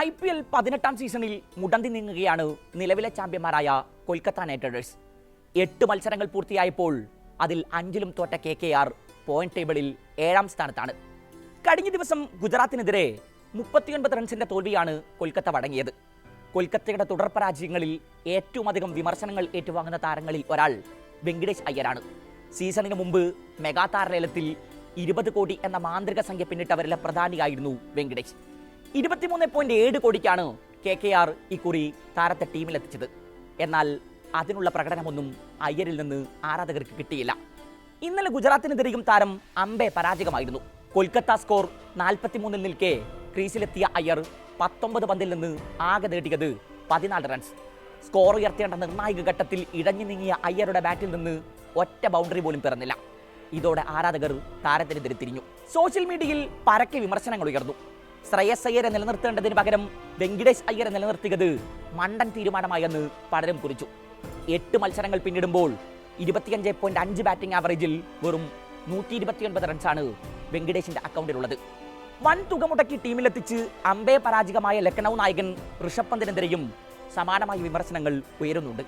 I P L പതിനെട്ടാം സീസണിൽ മുടന്തി നീങ്ങുകയാണ് നിലവിലെ ചാമ്പ്യന്മാരായ കൊൽക്കത്ത നൈറ്റ് റൈഡേഴ്സ്. എട്ട് മത്സരങ്ങൾ പൂർത്തിയായപ്പോൾ അതിൽ അഞ്ചിലും തോറ്റ കെ കെ ആർ പോയിന്റ് ടേബിളിൽ ഏഴാം സ്ഥാനത്താണ്. കഴിഞ്ഞ ദിവസം ഗുജറാത്തിനെതിരെ മുപ്പത്തിയൊൻപത് റൺസിന്റെ തോൽവിയാണ് കൊൽക്കത്ത വഴങ്ങിയത്. കൊൽക്കത്തയുടെ തുടർ പരാജയങ്ങളിൽ ഏറ്റവും അധികം വിമർശനങ്ങൾ ഏറ്റുവാങ്ങുന്ന താരങ്ങളിൽ ഒരാൾ വെങ്കിടേഷ് അയ്യരാണ്. സീസണിന് മുമ്പ് മെഗാ താരലേലത്തിൽ ഇരുപത് കോടി എന്ന മാന്ത്രിക സംഖ്യ പിന്നിട്ടവരിലെ പ്രധാനിയായിരുന്നു വെങ്കിടേഷ്. ഇരുപത്തിമൂന്ന് പോയിന്റ് ഏഴ് കോടിക്കാണ് കെ കെ ആർ ഇക്കുറി താരത്തെ ടീമിലെത്തിച്ചത്. എന്നാൽ അതിനുള്ള പ്രകടനമൊന്നും അയ്യരിൽ നിന്ന് ആരാധകർക്ക് കിട്ടിയില്ല. ഇന്നലെ ഗുജറാത്തിനെതിരെയും താരം അമ്പെ പരാജയമായിരുന്നു. കൊൽക്കത്ത സ്കോർ നാൽപ്പത്തിമൂന്നിൽ നിൽക്കെ ക്രീസിലെത്തിയ അയ്യർ പത്തൊമ്പത് പന്തിൽ നിന്ന് ആകെ നേടിയത് പതിനാല് റൺസ്. സ്കോർ ഉയർത്തേണ്ട നിർണായക ഘട്ടത്തിൽ ഇഴഞ്ഞു നീങ്ങിയ അയ്യരുടെ ബാറ്റിൽ നിന്ന് ഒറ്റ ബൗണ്ടറി പോലും പിറന്നില്ല. ഇതോടെ ആരാധകർ താരത്തിനെതിരെ തിരിഞ്ഞു. സോഷ്യൽ മീഡിയയിൽ പരക്കെ വിമർശനങ്ങൾ ഉയർന്നു. ശ്രേയസ് അയ്യരെ നിലനിർത്തേണ്ടതിന് പകരം വെങ്കിടേഷ് അയ്യരെ നിലനിർത്തിയത് മണ്ടൻ തീരുമാനമായെന്ന് പലരും കുറിച്ചു. എട്ട് മത്സരങ്ങൾ പിന്നിടുമ്പോൾ ഇരുപത്തിയഞ്ച് പോയിന്റ് അഞ്ച് ബാറ്റിംഗ് ആവറേജിൽ വെറും നൂറ്റി ഇരുപത്തിയൊൻപത് റൺസാണ് വെങ്കിടേഷിന്റെ അക്കൗണ്ടിലുള്ളത്. വൻ തുക മുടക്കി ടീമിലെത്തിച്ച് അമ്പേ പരാജയമായ ലക്നൗ നായകൻ ഋഷഭ് പന്തിനെതിരെയും സമാനമായ വിമർശനങ്ങൾ ഉയരുന്നുണ്ട്.